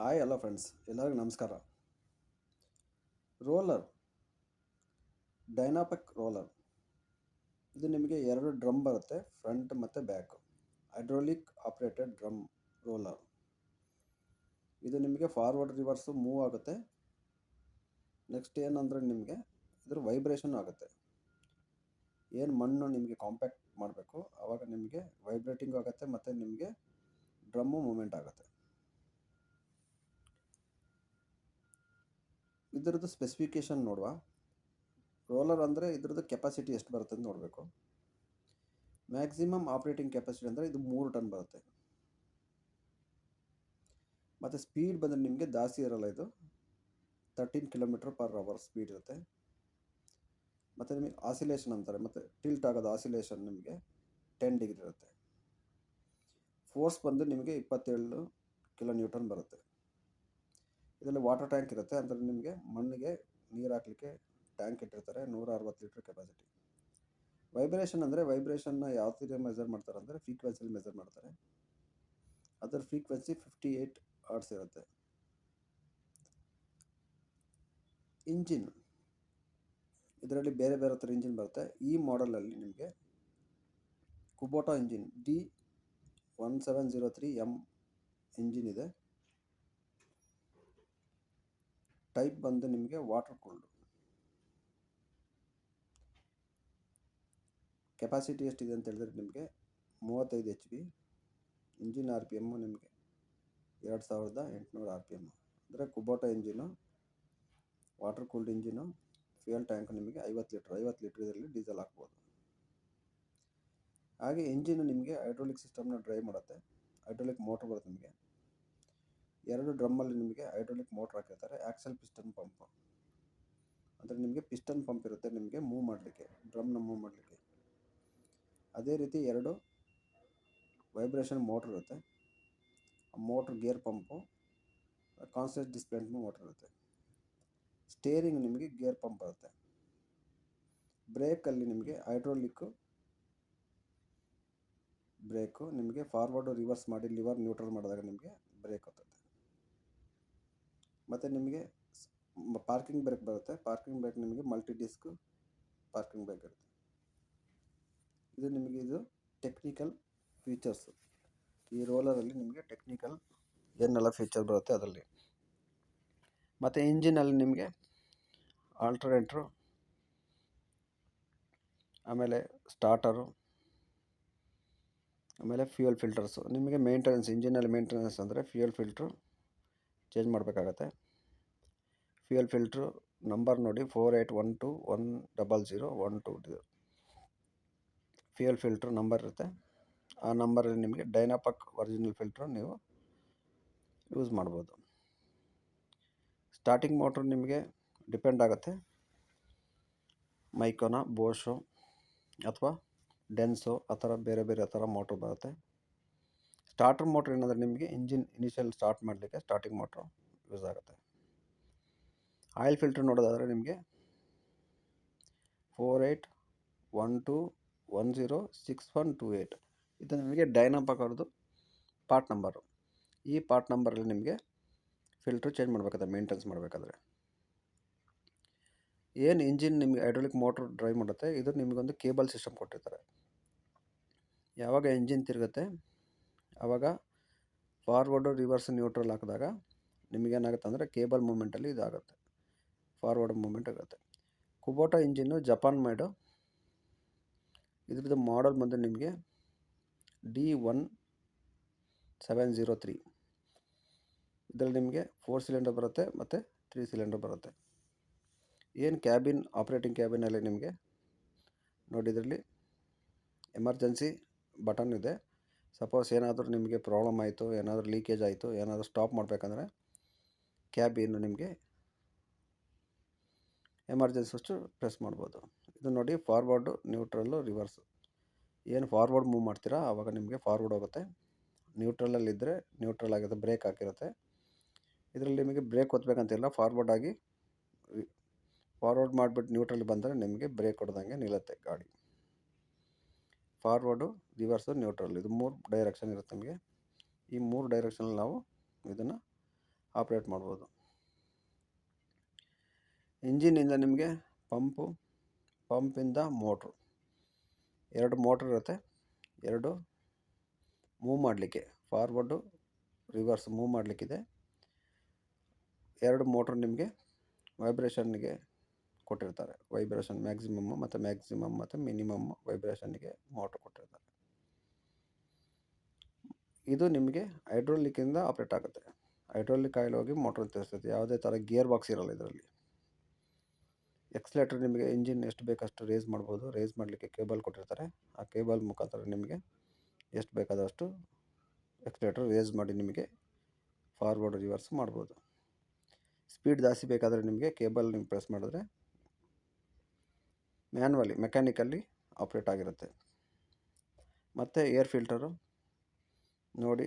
Hi hello friends ಎಲ್ಲರಿಗೂ ನಮಸ್ಕಾರ. Roller ಡೈನಾಪೆಕ್ roller ಇದು ನಿಮಗೆ ಎರಡು ಡ್ರಮ್ ಬರುತ್ತೆ ಫ್ರಂಟ್ ಮತ್ತು back hydraulic operated drum roller ಇದು ನಿಮಗೆ ಫಾರ್ವರ್ಡ್ ರಿವರ್ಸು ಮೂವ್ ಆಗುತ್ತೆ. ನೆಕ್ಸ್ಟ್ ಏನಂದರೆ ನಿಮಗೆ ಇದ್ರ ವೈಬ್ರೇಷನ್ ಆಗುತ್ತೆ. ಏನು ಮಣ್ಣು ನಿಮಗೆ ಕಾಂಪ್ಯಾಕ್ಟ್ ಮಾಡಬೇಕು ಆವಾಗ ನಿಮಗೆ ವೈಬ್ರೇಟಿಂಗ್ ಆಗುತ್ತೆ ಮತ್ತು ನಿಮಗೆ ಡ್ರಮ್ಮು ಮೂಮೆಂಟ್ ಆಗುತ್ತೆ. ಇದ್ರದ್ದು ಸ್ಪೆಸಿಫಿಕೇಷನ್ ನೋಡುವ. ರೋಲರ್ ಅಂದರೆ ಇದ್ರದ್ದು ಕೆಪಾಸಿಟಿ ಎಷ್ಟು ಬರುತ್ತೆ ಅಂತ ನೋಡಬೇಕು. ಮ್ಯಾಕ್ಸಿಮಮ್ ಆಪ್ರೇಟಿಂಗ್ ಕೆಪಾಸಿಟಿ ಅಂದರೆ ಇದು ಮೂರು ಟನ್ ಬರುತ್ತೆ. ಮತ್ತು ಸ್ಪೀಡ್ ಬಂದರೆ ನಿಮಗೆ ಜಾಸ್ತಿ ಇರಲ್ಲ ಇದು. Thirteen kilometre per hour speed ಇರುತ್ತೆ. ಮತ್ತು ನಿಮಗೆ ಆಸಿಲೇಷನ್ ಅಂತಾರೆ. ಮತ್ತು ಟಿಲ್ಟ್ ಆಗೋದು ಆಸಿಲೇಷನ್ ನಿಮಗೆ ಟೆನ್ ಡಿಗ್ರಿ ಇರುತ್ತೆ. ಫೋರ್ಸ್ ಬಂದು ನಿಮಗೆ ಇಪ್ಪತ್ತೇಳು ಕಿಲೋ ನ್ಯೂಟನ್ ಬರುತ್ತೆ. ಇದರಲ್ಲಿ ವಾಟರ್ ಟ್ಯಾಂಕ್ ಇರುತ್ತೆ. ಅಂದರೆ ನಿಮಗೆ ಮಣ್ಣಿಗೆ ನೀರು ಹಾಕಲಿಕ್ಕೆ ಟ್ಯಾಂಕ್ ಇಟ್ಟಿರ್ತಾರೆ. ನೂರ ಅರವತ್ತು ಲೀಟ್ರ್ ಕೆಪಾಸಿಟಿ ವೈಬ್ರೇಷನ್ ಅಂದರೆ ವೈಬ್ರೇಷನ್ನ ಯಾವ ಥರ ಮೆಜರ್ ಮಾಡ್ತಾರೆ ಅಂದರೆ ಫ್ರೀಕ್ವೆನ್ಸಿಲಿ ಮೆಜರ್ ಮಾಡ್ತಾರೆ. ಅದರ ಫ್ರೀಕ್ವೆನ್ಸಿ ಫಿಫ್ಟಿ ಏಯ್ಟ್ ಆರ್ಟ್ಸ್ ಇರುತ್ತೆ. ಇಂಜಿನ್ ಇದರಲ್ಲಿ ಬೇರೆ ಬೇರೆ ಥರ ಇಂಜಿನ್ ಬರುತ್ತೆ. ಈ ಮಾಡೆಲಲ್ಲಿ ನಿಮಗೆ Kubota engine D one seven zero three M engine ಇದೆ. ಟೈಪ್ ಬಂದು ನಿಮಗೆ ವಾಟರ್ ಕೂಲ್ಡ್ ಕೆಪಾಸಿಟಿ ಎಷ್ಟಿದೆ ಅಂತ ಹೇಳಿದ್ರೆ ನಿಮಗೆ ಮೂವತ್ತೈದು H P engine R P M ನಿಮಗೆ ಎರಡು ಸಾವಿರದ ಎಂಟುನೂರು ಆರ್ ಪಿ ಎಮ್ಮು ಅಂದರೆ Kubota engine water cooled engine fuel tank ನಿಮಗೆ ಐವತ್ತು ಲೀಟ್ರ್ ಐವತ್ತು ಲೀಟ್ರ್ ಇದರಲ್ಲಿ ಡೀಸೆಲ್ ಹಾಕ್ಬೋದು. ಹಾಗೆ ಇಂಜಿನು ನಿಮಗೆ ಹೈಡ್ರೋಲಿಕ್ ಸಿಸ್ಟಮ್ನ ಡ್ರೈವ್ ಮಾಡುತ್ತೆ. ಹೈಡ್ರೋಲಿಕ್ ಮೋಟ್ರ್ ಬರುತ್ತೆ ನಿಮಗೆ. ಎರಡು ಡ್ರಮ್ಮಲ್ಲಿ ನಿಮಗೆ ಹೈಡ್ರೋಲಿಕ್ ಮೋಟ್ರ್ ಹಾಕಿರ್ತಾರೆ ಆ್ಯಕ್ಸಲ್ ಪಿಸ್ಟನ್ ಪಂಪ್. ಅಂದರೆ ನಿಮಗೆ ಪಿಸ್ಟನ್ ಪಂಪ್ ಇರುತ್ತೆ, ನಿಮಗೆ ಮೂವ್ ಮಾಡಲಿಕ್ಕೆ, ಡ್ರಮ್ನ ಮೂವ್ ಮಾಡಲಿಕ್ಕೆ. ಅದೇ ರೀತಿ ಎರಡು ವೈಬ್ರೇಷನ್ ಮೋಟ್ರ್ ಇರುತ್ತೆ. Motor gear pump constant displacement motor ಇರುತ್ತೆ. ಸ್ಟೇರಿಂಗ್ ನಿಮಗೆ ಗೇರ್ ಪಂಪ್ ಬರುತ್ತೆ. ಬ್ರೇಕಲ್ಲಿ ನಿಮಗೆ ಹೈಡ್ರೋಲಿಕ್ಕು ಬ್ರೇಕು ನಿಮಗೆ ಫಾರ್ವರ್ಡು ರಿವರ್ಸ್ ಮಾಡಿ ಲಿವರ್ ನ್ಯೂಟ್ರಲ್ ಮಾಡಿದಾಗ ನಿಮಗೆ ಬ್ರೇಕ್ ಹತ್ತುತ್ತೆ ಮತ್ತು ನಿಮಗೆ ಪಾರ್ಕಿಂಗ್ ಬ್ರೇಕ್ ಬರುತ್ತೆ. ಪಾರ್ಕಿಂಗ್ ಬ್ರೇಕ್ ನಿಮಗೆ ಮಲ್ಟಿ ಡಿಸ್ಕ್ ಪಾರ್ಕಿಂಗ್ ಬ್ರೇಕ್ ಇರುತ್ತೆ. ಇದು ನಿಮಗೆ ಇದು ಟೆಕ್ನಿಕಲ್ ಫೀಚರ್ಸು ಈ ರೋಲರಲ್ಲಿ ನಿಮಗೆ ಟೆಕ್ನಿಕಲ್ ಏನೆಲ್ಲ ಫೀಚರ್ ಬರುತ್ತೆ ಅದರಲ್ಲಿ. ಮತ್ತು ಇಂಜಿನಲ್ಲಿ ನಿಮಗೆ ಆಲ್ಟರ್ನೇಟ್ರು ಆಮೇಲೆ ಸ್ಟಾರ್ಟರು ಆಮೇಲೆ ಫ್ಯೂಯಲ್ ಫಿಲ್ಟರ್ಸು ನಿಮಗೆ ಮೇಂಟೆನೆನ್ಸ್ ಇಂಜಿನಲ್ಲಿ ಮೇಂಟೆನೆನ್ಸ್ ಅಂದರೆ ಫ್ಯೂಯಲ್ ಫಿಲ್ಟ್ರು ಚೇಂಜ್ ಮಾಡಬೇಕಾಗತ್ತೆ. ಫ್ಯೂಯಲ್ ಫಿಲ್ಟ್ರು ನಂಬರ್ ನೋಡಿ four eight one two one double zero one two fuel filter number ಇರುತ್ತೆ. ಆ ನಂಬರಲ್ಲಿ ನಿಮಗೆ ಡೈನಾಪಕ್ ಒರಿಜಿನಲ್ ಫಿಲ್ಟ್ರ್ ನೀವು ಯೂಸ್ ಮಾಡ್ಬೋದು. ಸ್ಟಾರ್ಟಿಂಗ್ ಮೋಟ್ರ್ ನಿಮಗೆ ಡಿಪೆಂಡ್ ಆಗುತ್ತೆ. ಮೈಕೋನ, ಬೋಶೋ ಅಥವಾ ಡೆನ್ಸು ಆ ಥರ ಬೇರೆ ಬೇರೆ ಥರ ಮೋಟ್ರ್ ಬರುತ್ತೆ. ಸ್ಟಾರ್ಟರ್ ಮೋಟ್ರ್ ಏನಂದರೆ ನಿಮಗೆ ಇಂಜಿನ್ ಇನಿಷಿಯಲ್ ಸ್ಟಾರ್ಟ್ ಮಾಡಲಿಕ್ಕೆ ಸ್ಟಾರ್ಟಿಂಗ್ ಮೋಟ್ರು ಯೂಸ್ ಆಗುತ್ತೆ. ಆಯಿಲ್ ಫಿಲ್ಟ್ರ್ ನೋಡೋದಾದರೆ ನಿಮಗೆ four eight one two one zero six one two eight ಇದು ನಿಮಗೆ ಡೈನಾಪಕ್ ಅವ್ರದ್ದು ಪಾರ್ಟ್ ನಂಬರು ಈ ಪಾರ್ಟ್ ನಂಬರಲ್ಲಿ ನಿಮಗೆ ಫಿಲ್ಟ್ರ್ ಚೇಂಜ್ ಮಾಡಬೇಕಾದ್ರೆ ಮೇಂಟೆನ್ಸ್ ಮಾಡಬೇಕಾದ್ರೆ. ಏನು ಇಂಜಿನ್ ನಿಮಗೆ ಹೈಡ್ರೋಲಿಕ್ ಮೋಟ್ರ್ ಡ್ರೈವ್ ಮಾಡುತ್ತೆ, ಇದು ನಿಮಗೊಂದು ಕೇಬಲ್ ಸಿಸ್ಟಮ್ ಕೊಟ್ಟಿರ್ತಾರೆ. ಯಾವಾಗ ಇಂಜಿನ್ ತಿರುಗುತ್ತೆ? ಆವಾಗ ಫಾರ್ವರ್ಡು ರಿವರ್ಸ್ ನ್ಯೂಟ್ರಲ್ ಹಾಕಿದಾಗ ನಿಮಗೇನಾಗುತ್ತೆ ಅಂದರೆ ಕೇಬಲ್ ಮೂಮೆಂಟಲ್ಲಿ ಇದಾಗುತ್ತೆ. ಫಾರ್ವರ್ಡ್ ಮೂಮೆಂಟ್ ಆಗುತ್ತೆ. ಕುಬೋಟಾ ಇಂಜಿನ್ನು ಜಪಾನ್ ಮೇಡು ಇದ್ರದ್ದು ಮಾಡಲ್ ಬಂದು ನಿಮಗೆ D one seven zero three ಇದರಲ್ಲಿ ನಿಮಗೆ ಫೋರ್ ಸಿಲಿಂಡರ್ ಬರುತ್ತೆ ಮತ್ತು ತ್ರೀ ಸಿಲಿಂಡರ್ ಬರುತ್ತೆ. ಏನು ಕ್ಯಾಬಿನ್ ಆಪ್ರೇಟಿಂಗ್ ಕ್ಯಾಬಿನಲ್ಲಿ ನಿಮಗೆ? ನೋಡಿ ಇದರಲ್ಲಿ ಎಮರ್ಜೆನ್ಸಿ ಬಟನ್ ಇದೆ. ಸಪೋಸ್ ಏನಾದರೂ ನಿಮಗೆ ಪ್ರಾಬ್ಲಮ್ ಆಯಿತು, ಏನಾದರೂ ಲೀಕೇಜ್ ಆಯಿತು, ಏನಾದರೂ ಸ್ಟಾಪ್ ಮಾಡಬೇಕಂದ್ರೆ ಕ್ಯಾಬಿನ್ನು ನಿಮಗೆ ಎಮರ್ಜೆನ್ಸಿ ಅಷ್ಟು ಪ್ರೆಸ್ ಮಾಡ್ಬೋದು. ಇದು ನೋಡಿ ಫಾರ್ವರ್ಡು ನ್ಯೂಟ್ರಲ್ಲು ರಿವರ್ಸು ಏನು ಫಾರ್ವರ್ಡ್ ಮೂವ್ ಮಾಡ್ತೀರಾ ಆವಾಗ ನಿಮಗೆ ಫಾರ್ವರ್ಡ್ ಹೋಗುತ್ತೆ. ನ್ಯೂಟ್ರಲಲ್ಲಿದ್ದರೆ ನ್ಯೂಟ್ರಲ್ ಆಗಿರುತ್ತೆ ಬ್ರೇಕ್ ಹಾಕಿರುತ್ತೆ. ಇದರಲ್ಲಿ ನಿಮಗೆ ಬ್ರೇಕ್ ಒತ್ತಬೇಕಂತಿಲ್ಲ ಫಾರ್ವರ್ಡ್ ಆಗಿ ಫಾರ್ವರ್ಡ್ ಮಾಡಿಬಿಟ್ಟು ನ್ಯೂಟ್ರಲ್ ಬಂದರೆ ನಿಮಗೆ ಬ್ರೇಕ್ ಹೊಡೆದಂಗೆ ನಿಲ್ಲುತ್ತೆ ಗಾಡಿ. ಫಾರ್ವರ್ಡು ರಿವರ್ಸು ನ್ಯೂಟ್ರಲ್ ಇದು ಮೂರು ಡೈರೆಕ್ಷನ್ ಇರುತ್ತೆ ನಿಮಗೆ. ಈ ಮೂರು ಡೈರೆಕ್ಷನಲ್ಲಿ ನಾವು ಇದನ್ನು ಆಪ್ರೇಟ್ ಮಾಡ್ಬೋದು. ಇಂಜಿನಿಂದ ನಿಮಗೆ ಪಂಪು ಪಂಪಿಂದ ಮೋಟ್ರು ಎರಡು ಮೋಟ್ರ್ ಇರುತ್ತೆ. ಎರಡು ಮೂವ್ ಮಾಡಲಿಕ್ಕೆ. ಫಾರ್ವರ್ಡು ರಿವರ್ಸ್ ಮೂವ್ ಮಾಡಲಿಕ್ಕಿದೆ. ಎರಡು ಮೋಟ್ರ್ ನಿಮಗೆ ವೈಬ್ರೇಷನ್ಗೆ ಕೊಟ್ಟಿರ್ತಾರೆ. ವೈಬ್ರೇಷನ್ ಮ್ಯಾಕ್ಸಿಮಮ್ ಮತ್ತು ಮ್ಯಾಕ್ಸಿಮಮ್ ಮತ್ತು ಮಿನಿಮಮ್ ವೈಬ್ರೇಷನ್ಗೆ ಮೋಟ್ರ್ ಕೊಟ್ಟಿರ್ತಾರೆ. ಇದು ನಿಮಗೆ ಹೈಡ್ರೋಲಿಕ್ಕಿಂದ ಆಪ್ರೇಟ್ ಆಗುತ್ತೆ. ಹೈಡ್ರೋಲಿಕ್ ಆಯಿಲ್ ಹೋಗಿ ಮೋಟ್ರ್ ತಿರ್ಸ್ತದೆ ಯಾವುದೇ ಥರ ಗಿಯರ್ ಬಾಕ್ಸ್ ಇರೋಲ್ಲ ಇದರಲ್ಲಿ. ಎಕ್ಸ್ಲೇಟರ್ ನಿಮಗೆ ಇಂಜಿನ್ ಎಷ್ಟು ಬೇಕಷ್ಟು ರೇಸ್ ಮಾಡ್ಬೋದು. ರೇಸ್ ಮಾಡಲಿಕ್ಕೆ ಕೇಬಲ್ ಕೊಟ್ಟಿರ್ತಾರೆ. ಆ ಕೇಬಲ್ ಮುಖಾಂತರ ನಿಮಗೆ ಎಷ್ಟು ಬೇಕಾದಷ್ಟು ಎಕ್ಸ್ಲೇಟರ್ ರೇಸ್ ಮಾಡಿ ನಿಮಗೆ ಫಾರ್ವರ್ಡ್ ರಿವರ್ಸ್ ಮಾಡ್ಬೋದು. ಸ್ಪೀಡ್ ಜಾಸ್ತಿ ಬೇಕಾದರೆ ನಿಮಗೆ ಕೇಬಲ್ ನೀವು ಪ್ರೆಸ್ ಮಾಡಿದ್ರೆ ಮ್ಯಾನ್ವಲಿ, ಮೆಕ್ಯಾನಿಕಲ್ಲಿ ಆಪ್ರೇಟ್ ಆಗಿರುತ್ತೆ. ಮತ್ತು ಏರ್ ಫಿಲ್ಟರು ನೋಡಿ,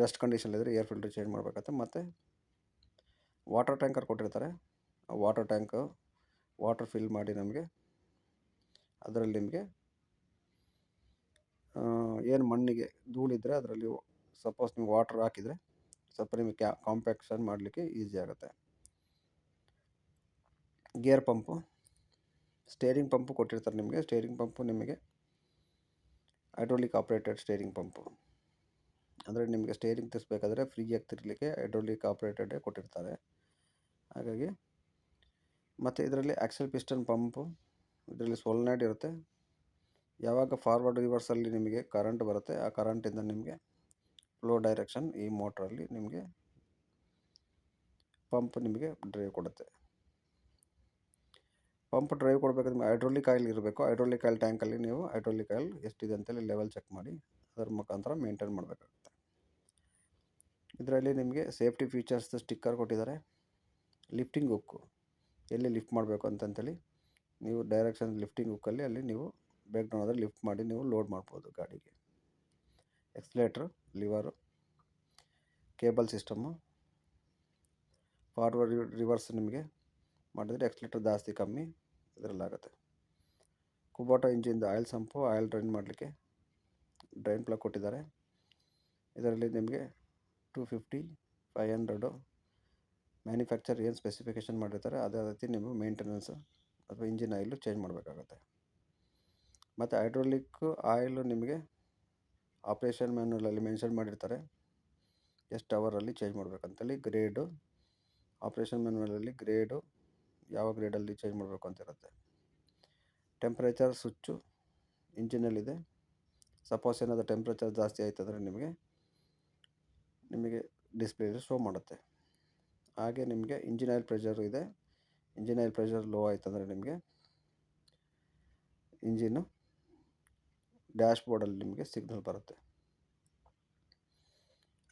ಡಸ್ಟ್ ಕಂಡೀಷನ್ ಇದ್ದರೆ ಏರ್ ಫಿಲ್ಟರ್ ಚೇಂಜ್ ಮಾಡಬೇಕಾಗತ್ತೆ ಮತ್ತು ವಾಟರ್ ಟ್ಯಾಂಕರ್ ಕೊಟ್ಟಿರ್ತಾರೆ. ಆ ವಾಟರ್ ಟ್ಯಾಂಕು, ವಾಟರ್ ಫಿಲ್ ಮಾಡಿ ನಮಗೆ. ಅದರಲ್ಲಿ ನಿಮಗೆ ಏನು ಮಣ್ಣಿಗೆ ಧೂಳಿದ್ರೆ ಅದರಲ್ಲಿ ಸಪೋಸ್ ನಿಮ್ಗೆ ವಾಟರ್ ಹಾಕಿದರೆ ಸ್ವಲ್ಪ ನಿಮಗೆ ಕ್ಯಾ, ಕಾಂಪ್ಯಾಕ್ಷನ್ ಮಾಡಲಿಕ್ಕೆ ಈಸಿ ಆಗುತ್ತೆ. ಗೇರ್ ಪಂಪು ಸ್ಟೇರಿಂಗ್ ಪಂಪು ಕೊಟ್ಟಿರ್ತಾರೆ ನಿಮಗೆ. ಸ್ಟೇರಿಂಗ್ ಪಂಪು ನಿಮಗೆ ಹೈಡ್ರೋಲಿಕ್ ಆಪ್ರೇಟೆಡ್ ಸ್ಟೇರಿಂಗ್ ಪಂಪು ಅಂದರೆ ನಿಮಗೆ ಸ್ಟೇರಿಂಗ್ ತಿರ್ಸ್ಬೇಕಾದ್ರೆ ಫ್ರೀಯಾಗಿ ತಿರ್ಲಿಕ್ಕೆ ಹೈಡ್ರೋಲಿಕ್ ಆಪ್ರೇಟೆಡೇ ಕೊಟ್ಟಿರ್ತಾರೆ. ಹಾಗಾಗಿ ಮತ್ತು ಇದರಲ್ಲಿ ಆಕ್ಸಲ್ ಪಿಸ್ಟನ್ ಪಂಪು ಇದರಲ್ಲಿ ಸೋಲ್ನೈಡ್ ಇರುತ್ತೆ. ಯಾವಾಗ ಫಾರ್ವರ್ಡ್ ರಿವರ್ಸಲ್ಲಿ ನಿಮಗೆ ಕರೆಂಟ್ ಬರುತ್ತೆ, ಆ ಕರೆಂಟಿಂದ ನಿಮಗೆ ಫ್ಲೋ ಡೈರೆಕ್ಷನ್ ಈ ಮೋಟ್ರಲ್ಲಿ ನಿಮಗೆ ಪಂಪ್ ನಿಮಗೆ ಡ್ರೈವ್ ಕೊಡುತ್ತೆ. ಪಂಪ್ ಡ್ರೈವ್ ಕೊಡಬೇಕಾದ್ರೆ ನಿಮಗೆ ಹೈಡ್ರೋಲಿಕ್ ಆಯಿಲ್ ಇರಬೇಕು. ಹೈಡ್ರೋಲಿಕ್ ಆಯಿಲ್ ಟ್ಯಾಂಕಲ್ಲಿ ನೀವು ಹೈಡ್ರೋಲಿಕ್ ಆಯಿಲ್ ಎಷ್ಟಿದೆ ಅಂತೇಳಿ ಲೆವೆಲ್ ಚೆಕ್ ಮಾಡಿ, ಅದರ ಮುಖಾಂತರ ಮೇಂಟೈನ್ ಮಾಡಬೇಕಾಗುತ್ತೆ. ಇದರಲ್ಲಿ ನಿಮಗೆ ಸೇಫ್ಟಿ ಫೀಚರ್ಸ್ ಸ್ಟಿಕ್ಕರ್ ಕೊಟ್ಟಿದ್ದಾರೆ. ಲಿಫ್ಟಿಂಗ್ ಹುಕ್ಕು ಎಲ್ಲಿ ಲಿಫ್ಟ್ ಮಾಡಬೇಕು ಅಂತಂತೇಳಿ ನೀವು ಡೈರೆಕ್ಷನ್ ಲಿಫ್ಟಿಂಗ್ ಹುಕ್ಕಲ್ಲಿ ಅಲ್ಲಿ ನೀವು ಬ್ರೇಕ್ ಡೌನ್ ಆದರೆ ಲಿಫ್ಟ್ ಮಾಡಿ ನೀವು ಲೋಡ್ ಮಾಡ್ಬೋದು ಗಾಡಿಗೆ. Accelerator lever cable system forward reverse ನಿಮಗೆ ಮಾಡಿದರೆ ಎಕ್ಸ್ಲೇಟರ್ ಜಾಸ್ತಿ ಕಮ್ಮಿ ಇದರಲ್ಲಾಗುತ್ತೆ ಕುಬೋಟಾ ಇಂಜಿನ್ದು ಆಯಿಲ್ ಸಂಪು ಆಯಿಲ್ ಡ್ರೈನ್ ಮಾಡಲಿಕ್ಕೆ ಡ್ರೈನ್ ಪ್ಲಗ್ ಕೊಟ್ಟಿದ್ದಾರೆ. ಇದರಲ್ಲಿ ನಿಮಗೆ two fifty five hundred manufacture ಏನು ಸ್ಪೆಸಿಫಿಕೇಷನ್ ಮಾಡಿರ್ತಾರೆ, ಅದೇ ರೀತಿ ನಿಮ್ಮ ಮೇಂಟೆನೆನ್ಸು ಅಥವಾ ಇಂಜಿನ್ ಆಯಿಲು ಚೇಂಜ್ ಮಾಡಬೇಕಾಗತ್ತೆ. ಮತ್ತು ಹೈಡ್ರೋಲಿಕ್ ಆಯಿಲು ನಿಮಗೆ ಆಪ್ರೇಷನ್ ಮ್ಯಾನ್ಯಲಲ್ಲಿ ಮೆನ್ಷನ್ ಮಾಡಿರ್ತಾರೆ. ಎಷ್ಟು ಅವರಲ್ಲಿ ಚೇಂಜ್ ಮಾಡಬೇಕಂತೇಳಿ ಗ್ರೇಡು ಆಪ್ರೇಷನ್ ಮ್ಯಾನ್ಯಲಲ್ಲಿ ಗ್ರೇಡು ಯಾವ ಗ್ರೇಡಲ್ಲಿ ಚೇಂಜ್ ಮಾಡಬೇಕು ಅಂತ ಇರುತ್ತೆ ಟೆಂಪ್ರೇಚರ್ ಸ್ವಿಚ್ಚು ಇಂಜಿನಲ್ಲಿದೆ ಸಪೋಸ್ ಏನಾದರೂ ಟೆಂಪ್ರೇಚರ್ ಜಾಸ್ತಿ ಆಯ್ತಂದರೆ ನಿಮಗೆ ನಿಮಗೆ ಡಿಸ್ಪ್ಲೇಲಿ ಶೋ ಮಾಡುತ್ತೆ. ಹಾಗೆ ನಿಮಗೆ ಇಂಜಿನ್ ಆಯಿಲ್ ಪ್ರೆಷರು ಇದೆ. ಇಂಜಿನ್ ಆಯಿಲ್ ಪ್ರೆಷರ್ ಲೋ ಆಯ್ತಂದರೆ ನಿಮಗೆ ಇಂಜಿನ್ನು ಡ್ಯಾಶ್ ಬೋರ್ಡಲ್ಲಿ ನಿಮಗೆ ಸಿಗ್ನಲ್ ಬರುತ್ತೆ.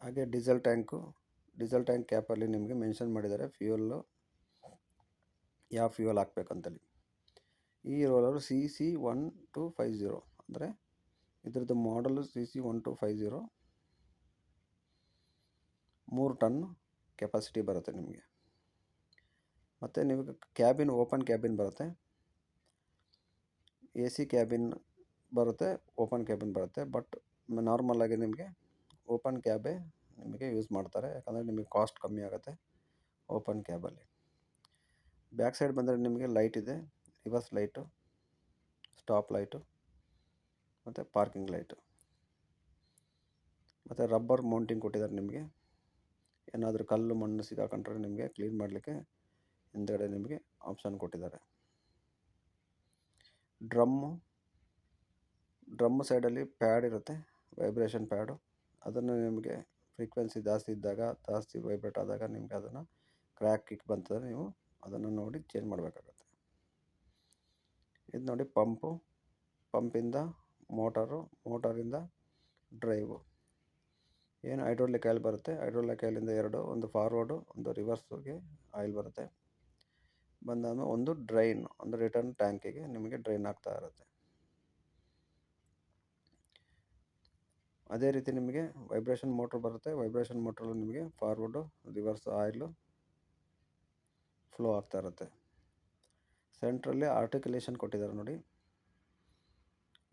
ಹಾಗೆ ಡೀಸೆಲ್ ಟ್ಯಾಂಕು ಡೀಸೆಲ್ ಟ್ಯಾಂಕ್ ಕ್ಯಾಪಲ್ಲಿ ನಿಮಗೆ ಮೆನ್ಷನ್ ಮಾಡಿದ್ದಾರೆ ಫ್ಯೂಯಲ್ಲು ಯಾವ ಫ್ಯೂಯಲ್ ಹಾಕ್ಬೇಕಂತೇಳಿ ಈ roller C C one two five zero ಅಂದರೆ ಇದ್ರದ್ದು ಮಾಡಲು C C one two five zero ಮೂರು ಟನ್ ಕೆಪಾಸಿಟಿ ಬರುತ್ತೆ ನಿಮಗೆ. ಮತ್ತು ನಿಮಗೆ ಕ್ಯಾಬಿನ್ ಓಪನ್ ಕ್ಯಾಬಿನ್ ಬರುತ್ತೆ. ಎ ಸಿ ಕ್ಯಾಬಿನ್ ಬರುತ್ತೆ ಓಪನ್ ಕ್ಯಾಬಿನ್ ಬರುತ್ತೆ ಬಟ್ ನಾರ್ಮಲಾಗಿ ನಿಮಗೆ ಓಪನ್ ಕ್ಯಾಬೇ ನಿಮಗೆ ಯೂಸ್ ಮಾಡ್ತಾರೆ, ಯಾಕಂದರೆ ನಿಮಗೆ ಕಾಸ್ಟ್ ಕಮ್ಮಿ ಆಗುತ್ತೆ ಓಪನ್ ಕ್ಯಾಬಲ್ಲಿ ಬ್ಯಾಕ್ ಸೈಡ್ ಬಂದರೆ ನಿಮಗೆ ಲೈಟ್ ಇದೆ, ರಿವರ್ಸ್ ಲೈಟು, ಸ್ಟಾಪ್ ಲೈಟು, ಮತ್ತು ಪಾರ್ಕಿಂಗ್ ಲೈಟು. ಮತ್ತು ರಬ್ಬರ್ ಮೌಂಟಿಂಗ್ ಕೊಟ್ಟಿದ್ದಾರೆ ನಿಮಗೆ. ಏನಾದರೂ ಕಲ್ಲು, ಮಣ್ಣು ಸಿಗಾಕೊಂಡ್ರೆ ನಿಮಗೆ ಕ್ಲೀನ್ ಮಾಡಲಿಕ್ಕೆ ಹಿಂದ್ಗಡೆ ನಿಮಗೆ ಆಪ್ಷನ್ ಕೊಟ್ಟಿದ್ದಾರೆ. ಡ್ರಮ್ಮು ಡ್ರಮ್ ಸೈಡಲ್ಲಿ ಪ್ಯಾಡ್ ಇರುತ್ತೆ, ವೈಬ್ರೇಷನ್ ಪ್ಯಾಡು. ಅದನ್ನು ನಿಮಗೆ ಫ್ರೀಕ್ವೆನ್ಸಿ ಜಾಸ್ತಿ ಇದ್ದಾಗ, ಜಾಸ್ತಿ ವೈಬ್ರೇಟ್ ಆದಾಗ ನಿಮಗೆ ಅದನ್ನು ಕ್ರ್ಯಾಕ್ ಕಿಕ್ ಬಂತಂದರೆ ನೀವು ಅದನ್ನು ನೋಡಿ ಚೇಂಜ್ ಮಾಡಬೇಕಾಗತ್ತೆ. ಇದು ನೋಡಿ ಪಂಪು, ಪಂಪಿಂದ ಮೋಟಾರು ಮೋಟಾರಿಂದ ಡ್ರೈವು ಏನು ಹೈಡ್ರೋಲಿಕ್ ಆಯಿಲ್ ಬರುತ್ತೆ? ಹೈಡ್ರೋಲಿಕ್ ಆಯಿಲಿಂದ ಎರಡು, ಒಂದು ಫಾರ್ವರ್ಡು ಒಂದು ರಿವರ್ಸ್ಗೆ ಆಯಿಲ್ ಬರುತ್ತೆ. ಬಂದಾದ ಒಂದು ಡ್ರೈನ್ ಒಂದು ರಿಟರ್ನ್ ಟ್ಯಾಂಕಿಗೆ ನಿಮಗೆ ಡ್ರೈನ್ ಆಗ್ತಾ ಇರುತ್ತೆ. ಅದೇ ರೀತಿ ನಿಮಗೆ ವೈಬ್ರೇಷನ್ ಮೋಟ್ರ್ ಬರುತ್ತೆ. ವೈಬ್ರೇಷನ್ ಮೋಟ್ರಲ್ಲಿ ನಿಮಗೆ ಫಾರ್ವರ್ಡು ರಿವರ್ಸ್ ಆಯಿಲು ಫ್ಲೋ ಆಗ್ತಾ ಇರುತ್ತೆ. ಸೆಂಟ್ರಲ್ಲಿ ಆರ್ಟಿಕ್ಯುಲೇಷನ್ ಕೊಟ್ಟಿದ್ದಾರೆ ನೋಡಿ.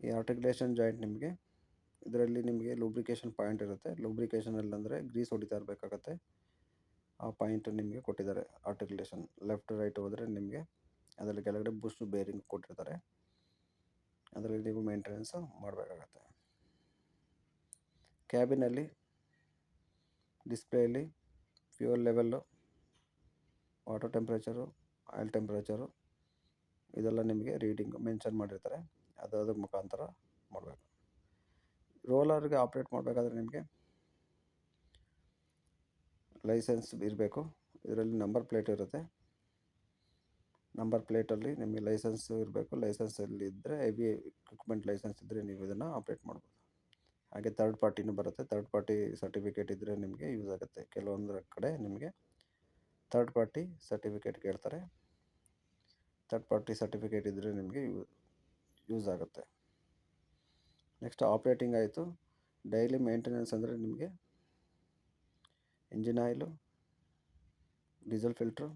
ಈ ಆರ್ಟಿಕ್ಯುಲೇಷನ್ ಜಾಯಿಂಟ್ ನಿಮಗೆ, ಇದರಲ್ಲಿ ನಿಮಗೆ ಲೂಬ್ರಿಕೇಷನ್ ಪಾಯಿಂಟ್ ಇರುತ್ತೆ. ಲೂಬ್ರಿಕೇಷನಲ್ಲಿ ಅಂದರೆ ಗ್ರೀಸ್ ಹೊಡಿತಾ ಇರಬೇಕಾಗತ್ತೆ. ಆ ಪಾಯಿಂಟ್ ನಿಮಗೆ ಕೊಟ್ಟಿದ್ದಾರೆ ಆರ್ಟಿಕ್ಯುಲೇಷನ್ ಲೆಫ್ಟ್ ರೈಟ್ ಹೋದರೆ ನಿಮಗೆ ಅದರಲ್ಲಿ ಕೆಳಗಡೆ ಬುಷ್ ಬೇರಿಂಗ್ ಕೊಟ್ಟಿರ್ತಾರೆ. ಅದರಲ್ಲಿ ನೀವು ಮೇಂಟೆನೆನ್ಸ್ ಮಾಡಬೇಕಾಗತ್ತೆ. ಕ್ಯಾಬಿನಲ್ಲಿ ಡಿಸ್ಪ್ಲೇಯಲ್ಲಿ fuel level water temperature oil temperature ಇದೆಲ್ಲ ನಿಮಗೆ ರೀಡಿಂಗ್ ಮೆನ್ಷನ್ ಮಾಡಿರ್ತಾರೆ. ಅದು ಅದ್ರ ಮುಖಾಂತರ ಮಾಡಬೇಕು. ರೋಲರ್ಗೆ ಆಪ್ರೇಟ್ ಮಾಡಬೇಕಾದ್ರೆ ನಿಮಗೆ ಲೈಸೆನ್ಸ್ ಇರಬೇಕು. ಇದರಲ್ಲಿ ನಂಬರ್ ಪ್ಲೇಟ್ ಇರುತ್ತೆ. ನಂಬರ್ ಪ್ಲೇಟಲ್ಲಿ ನಿಮಗೆ ಲೈಸೆನ್ಸ್ ಇರಬೇಕು. ಲೈಸೆನ್ಸಲ್ಲಿ ಇದ್ದರೆ ಹೆವಿ ಇಕ್ವಿಪ್ಮೆಂಟ್ ಲೈಸೆನ್ಸ್ ಇದ್ದರೆ ನೀವು ಇದನ್ನು ಆಪ್ರೇಟ್ ಮಾಡ್ಬೋದು. ಹಾಗೆ ಥರ್ಡ್ ಪಾರ್ಟಿನೂ ಬರುತ್ತೆ. ಥರ್ಡ್ ಪಾರ್ಟಿ ಸರ್ಟಿಫಿಕೇಟ್ ಇದ್ದರೆ ನಿಮಗೆ ಯೂಸ್ ಆಗುತ್ತೆ. ಕೆಲವೊಂದು ಕಡೆ ನಿಮಗೆ ತರ್ಡ್ ಪಾರ್ಟಿ ಸರ್ಟಿಫಿಕೇಟ್ ಕೇಳ್ತಾರೆ. ಥರ್ಡ್ ಪಾರ್ಟಿ ಸರ್ಟಿಫಿಕೇಟ್ ಇದ್ದರೆ ನಿಮಗೆ ಯೂಸ್ ಆಗುತ್ತೆ. ನೆಕ್ಸ್ಟ್ ಆಪ್ರೇಟಿಂಗ್ ಆಯಿತು. ಡೈಲಿ ಮೇಂಟೆನೆನ್ಸ್ ಅಂದರೆ ನಿಮಗೆ engine oil diesel filter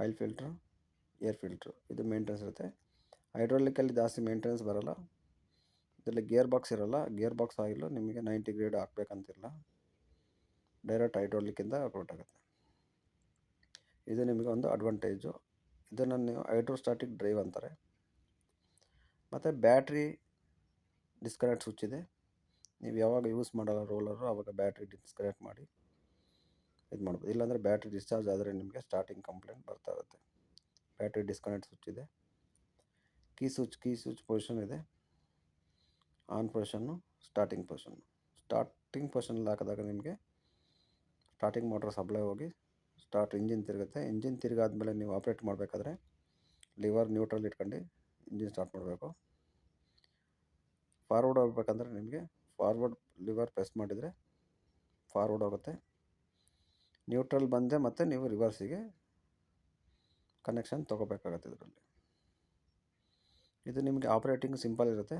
oil filter air filter ಇದು ಮೇಂಟೆನೆನ್ಸ್ ಇರುತ್ತೆ. ಹೈಡ್ರಾಲಿಕಲ್ಲಿ ಜಾಸ್ತಿ ಮೇಂಟೆನೆನ್ಸ್ ಬರಲ್ಲ. ಇದರಲ್ಲಿ ಗೇರ್ ಬಾಕ್ಸ್ ಇರೋಲ್ಲ. ಗೇರ್ ಬಾಕ್ಸ್ ಆಯಿಲು ನಿಮಗೆ ನೈಂಟಿ ಗ್ರೇಡ್ ಹಾಕ್ಬೇಕಂತಿಲ್ಲ. ಡೈರೆಕ್ಟ್ ಹೈಡ್ರಾಲಿಕ್ಕಿಂದ ಆಗುತ್ತೆ. ಇದು ನಿಮಗೆ ಒಂದು ಅಡ್ವಾಂಟೇಜು ಇದನ್ನು ನೀವು ಹೈಡ್ರೋಸ್ಟಾಟಿಕ್ ಡ್ರೈವ್ ಅಂತಾರೆ. ಮತ್ತು ಬ್ಯಾಟ್ರಿ ಡಿಸ್ಕನೆಕ್ಟ್ ಸ್ವಿಚ್ ಇದೆ. ನೀವು ಯಾವಾಗ ಯೂಸ್ ಮಾಡಲ್ಲ ರೋಲರು ಆವಾಗ ಬ್ಯಾಟ್ರಿ ಡಿಸ್ಕನೆಕ್ಟ್ ಮಾಡಿ ಇದು ಮಾಡ್ಬೋದು. ಇಲ್ಲಾಂದರೆ ಬ್ಯಾಟ್ರಿ ಡಿಸ್ಚಾರ್ಜ್ ಆದರೆ ನಿಮಗೆ ಸ್ಟಾರ್ಟಿಂಗ್ ಕಂಪ್ಲೇಂಟ್ ಬರ್ತಾ ಇರುತ್ತೆ. ಬ್ಯಾಟ್ರಿ ಡಿಸ್ಕನೆಕ್ಟ್ ಸ್ವಿಚ್ ಇದೆ. Key switch key switch position ಇದೆ. On position starting position starting ಪೊಸಿಷನಲ್ಲಿ ಹಾಕಿದಾಗ ನಿಮಗೆ ಸ್ಟಾರ್ಟಿಂಗ್ ಮೋಟ್ರ್ ಸಪ್ಲೈ ಹೋಗಿ ಸ್ಟಾರ್ಟ್ ಇಂಜಿನ್ ತಿರುಗುತ್ತೆ. ಇಂಜಿನ್ ತಿರುಗಾದ್ಮೇಲೆ ನೀವು ಆಪ್ರೇಟ್ ಮಾಡಬೇಕಾದ್ರೆ ಲಿವರ್ ನ್ಯೂಟ್ರಲ್ ಇಟ್ಕೊಂಡು ಇಂಜಿನ್ ಸ್ಟಾರ್ಟ್ ಮಾಡಬೇಕು. ಫಾರ್ವರ್ಡ್ ಹೋಗ್ಬೇಕಂದ್ರೆ ನಿಮಗೆ ಫಾರ್ವರ್ಡ್ ಲಿವರ್ ಪ್ರೆಸ್ ಮಾಡಿದರೆ ಫಾರ್ವರ್ಡ್ ಹೋಗುತ್ತೆ ನ್ಯೂಟ್ರಲ್ ಬಂದೆ ಮತ್ತು ನೀವು ರಿವರ್ಸಿಗೆ ಕನೆಕ್ಷನ್ ತೊಗೋಬೇಕಾಗತ್ತೆ ಇದರಲ್ಲಿ. ಇದು ನಿಮಗೆ ಆಪ್ರೇಟಿಂಗ್ ಸಿಂಪಲ್ ಇರುತ್ತೆ.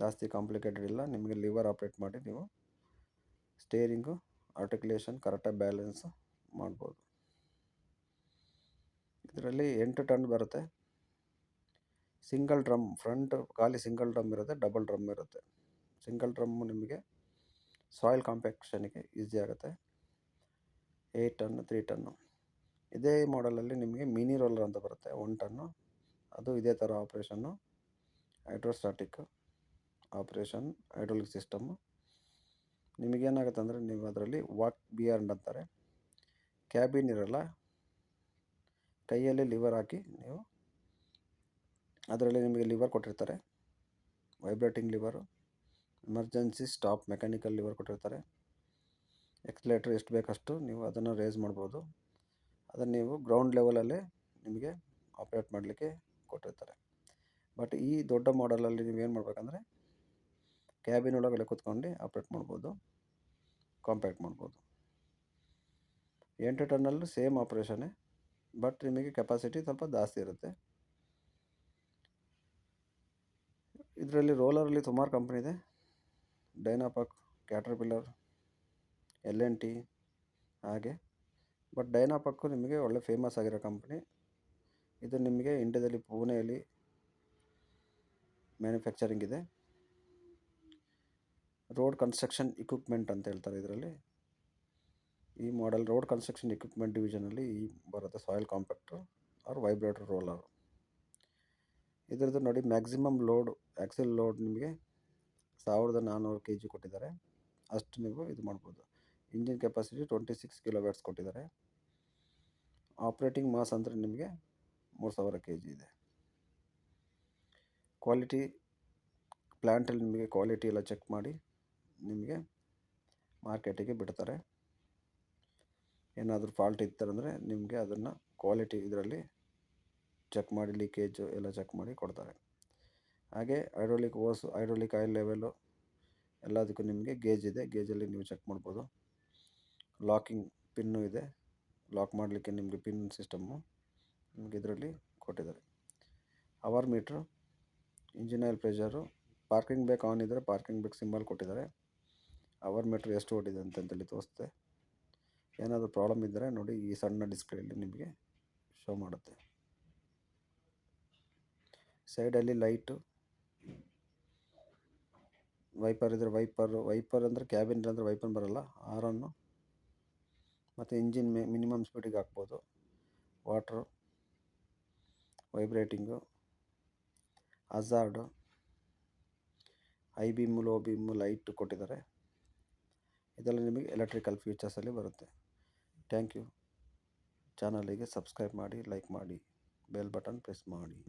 ಜಾಸ್ತಿ ಕಾಂಪ್ಲಿಕೇಟೆಡ್ ಇಲ್ಲ. ನಿಮಗೆ ಲಿವರ್ ಆಪ್ರೇಟ್ ಮಾಡಿ ನೀವು ಸ್ಟೇರಿಂಗು, ಆರ್ಟಿಕ್ಯುಲೇಷನ್, ಕರೆಕ್ಟಾಗಿ ಬ್ಯಾಲೆನ್ಸ್ ಮಾಡ್ಬೋದು. ಇದರಲ್ಲಿ ಎಂಟು ಟನ್ ಬರುತ್ತೆ. ಸಿಂಗಲ್ ಡ್ರಮ್ ಫ್ರಂಟ್ ಖಾಲಿ ಸಿಂಗಲ್ ಡ್ರಮ್ ಇರುತ್ತೆ ಡಬಲ್ ಡ್ರಮ್ ಇರುತ್ತೆ. ಸಿಂಗಲ್ ಡ್ರಮ್ಮು ನಿಮಗೆ ಸಾಯಿಲ್ ಕಾಂಪ್ಯಾಕ್ಷನಿಗೆ ಈಸಿ ಆಗುತ್ತೆ. ಏಯ್ಟ್ ಟನ್ನು ತ್ರೀ ಟನ್ನು ಇದೇ ಮಾಡಲಲ್ಲಿ ನಿಮಗೆ ಮಿನಿ ರೋಲರ್ ಅಂತ ಬರುತ್ತೆ ಒನ್ ಟನ್ನು ಅದು ಇದೇ ಥರ operation hydrostatic operation hydraulic system ನಿಮಗೇನಾಗುತ್ತೆ ಅಂದರೆ ನೀವು ಅದರಲ್ಲಿ ವಾಕ್ ಬಿಯರ್ಡ್ ಅಂತಾರೆ. ಕ್ಯಾಬಿನ್ ಇರಲ್ಲ. ಕೈಯಲ್ಲಿ ಲಿವರ್ ಹಾಕಿ ನೀವು ಅದರಲ್ಲಿ ನಿಮಗೆ ಲಿವರ್ ಕೊಟ್ಟಿರ್ತಾರೆ. Vibrating lever, emergency stop, mechanical lever ಕೊಟ್ಟಿರ್ತಾರೆ. ಎಕ್ಸ್ಲೇಟ್ರ್ ಎಷ್ಟು ಬೇಕಷ್ಟು ನೀವು ಅದನ್ನು ರೇಸ್ ಮಾಡ್ಬೋದು. ಅದನ್ನು ನೀವು ಗ್ರೌಂಡ್ ಲೆವೆಲಲ್ಲೇ ನಿಮಗೆ ಆಪ್ರೇಟ್ ಮಾಡಲಿಕ್ಕೆ ಕೊಟ್ಟಿರ್ತಾರೆ. ಬಟ್ ಈ ದೊಡ್ಡ ಮಾಡಲಲ್ಲಿ ನೀವು ಏನು ಮಾಡಬೇಕಂದ್ರೆ, ಕ್ಯಾಬಿನ್ ಒಳಗಡೆ ಕೂತ್ಕೊಂಡು ಆಪ್ರೇಟ್ ಮಾಡ್ಬೋದು, ಕಾಂಪ್ಯಾಕ್ಟ್ ಮಾಡ್ಬೋದು. ಎಂಟು ಟನ್ನಲ್ಲೂ ಸೇಮ್ ಆಪ್ರೇಷನ್ನೇ ಬಟ್ ನಿಮಗೆ ಕೆಪಾಸಿಟಿ ಸ್ವಲ್ಪ ಜಾಸ್ತಿ ಇರುತ್ತೆ. ಇದರಲ್ಲಿ ರೋಲರಲ್ಲಿ ಸುಮಾರು ಕಂಪ್ನಿ ಇದೆ. Dynapac, Caterpillar, L N T ಹಾಗೆ. ಬಟ್ ಡೈನಾಪಾಕು ನಿಮಗೆ ಒಳ್ಳೆ ಫೇಮಸ್ ಆಗಿರೋ ಕಂಪ್ನಿ. ಇದು ನಿಮಗೆ ಇಂಡ್ಯಾದಲ್ಲಿ ಪುಣೆಯಲ್ಲಿ ಮ್ಯಾನುಫ್ಯಾಕ್ಚರಿಂಗ್ ಇದೆ. ರೋಡ್ ಕನ್ಸ್ಟ್ರಕ್ಷನ್ ಇಕ್ವಿಪ್ಮೆಂಟ್ ಅಂತ ಹೇಳ್ತಾರೆ ಇದರಲ್ಲಿ. ಈ ಮಾಡೆಲ್ ರೋಡ್ ಕನ್ಸ್ಟ್ರಕ್ಷನ್ ಎಕ್ವಿಪ್ಮೆಂಟ್ ಡಿವಿಷನಲ್ಲಿ ಈ ಬರುತ್ತೆ soil compactor or vibrator roller ಇದರದ್ದು ನೋಡಿ ಮ್ಯಾಕ್ಸಿಮಮ್ ಲೋಡ್ ಆ್ಯಕ್ಸಿಲ್ ಲೋಡ್ ನಿಮಗೆ ಸಾವಿರದ ನಾನ್ನೂರು ಕೆ ಜಿ ಕೊಟ್ಟಿದ್ದಾರೆ. ಅಷ್ಟು ನೀವು ಇದು ಮಾಡ್ಬೋದು. Engine capacity twenty six kilo ಕೊಟ್ಟಿದ್ದಾರೆ. ಆಪ್ರೇಟಿಂಗ್ ಮಾಸ್ ಅಂದರೆ ನಿಮಗೆ ಮೂರು ಸಾವಿರ ಕೆ ಜಿ ಇದೆ ಕ್ವಾಲಿಟಿ ಪ್ಲ್ಯಾಂಟಲ್ಲಿ ನಿಮಗೆ ಕ್ವಾಲಿಟಿ ಎಲ್ಲ ಚೆಕ್ ಮಾಡಿ ನಿಮಗೆ ಮಾರ್ಕೆಟಿಗೆ ಬಿಡ್ತಾರೆ. ಏನಾದರೂ ಫಾಲ್ಟ್ ಇತ್ತಂದರೆ ನಿಮಗೆ ಅದನ್ನು ಕ್ವಾಲಿಟಿ ಇದರಲ್ಲಿ ಚೆಕ್ ಮಾಡಿ ಲೀಕೇಜು ಎಲ್ಲ ಚೆಕ್ ಮಾಡಿ ಕೊಡ್ತಾರೆ. ಹಾಗೆ hydraulic hose hydraulic oil level ಎಲ್ಲದಕ್ಕೂ ನಿಮಗೆ ಗೇಜ್ ಇದೆ. ಗೇಜಲ್ಲಿ ನೀವು ಚೆಕ್ ಮಾಡ್ಬೋದು. ಲಾಕಿಂಗ್ ಪಿನ್ನು ಇದೆ. ಲಾಕ್ ಮಾಡಲಿಕ್ಕೆ ನಿಮಗೆ ಪಿನ್ ಸಿಸ್ಟಮ್ಮು ನಿಮಗೆ ಇದರಲ್ಲಿ ಕೊಟ್ಟಿದ್ದಾರೆ. Hour meter engine oil pressure parking brake on ಇದ್ದರೆ ಪಾರ್ಕಿಂಗ್ ಬೇಕು ಸಿಂಬಲ್ ಕೊಟ್ಟಿದ್ದಾರೆ. ಅವರ್ ಮೀಟ್ರ್ ಎಷ್ಟು ಓಡಿದೆ ಅಂತಂತೇಳಿ ತೋರಿಸುತ್ತೆ ಏನಾದರೂ ಪ್ರಾಬ್ಲಮ್ ಇದ್ದರೆ ನೋಡಿ ಈ ಸಣ್ಣ ಡಿಸ್ಪ್ಲೇಯಲ್ಲಿ ನಿಮಗೆ ಶೋ ಮಾಡುತ್ತೆ. ಸೈಡಲ್ಲಿ ಲೈಟು ವೈಪರ್ ಇದ್ದರೆ ವೈಪರ್ ವೈಪರ್ ಅಂದರೆ ಕ್ಯಾಬಿನ್ ಅಂದರೆ ವೈಪರ್ ಬರಲ್ಲ ಆರನ್ನು ಮತ್ತು ಇಂಜಿನ್ ಮೇ ಮಿನಿಮಮ್ ಸ್ಪೀಡಿಗೆ ಹಾಕ್ಬೋದು. Water vibrating hazard high beam low beam light ಕೊಟ್ಟಿದ್ದಾರೆ. ಇದೆಲ್ಲ ನಿಮಗೆ ಎಲೆಕ್ಟ್ರಿಕಲ್ ಫ್ಯೂಚರ್ಸಲ್ಲಿ ಬರುತ್ತೆ. Thank you. ಚಾನಲಿಗೆ ಸಬ್ಸ್ಕ್ರೈಬ್ ಮಾಡಿ ಲೈಕ್ ಮಾಡಿ ಬೆಲ್ ಬಟನ್ ಪ್ರೆಸ್ ಮಾಡಿ.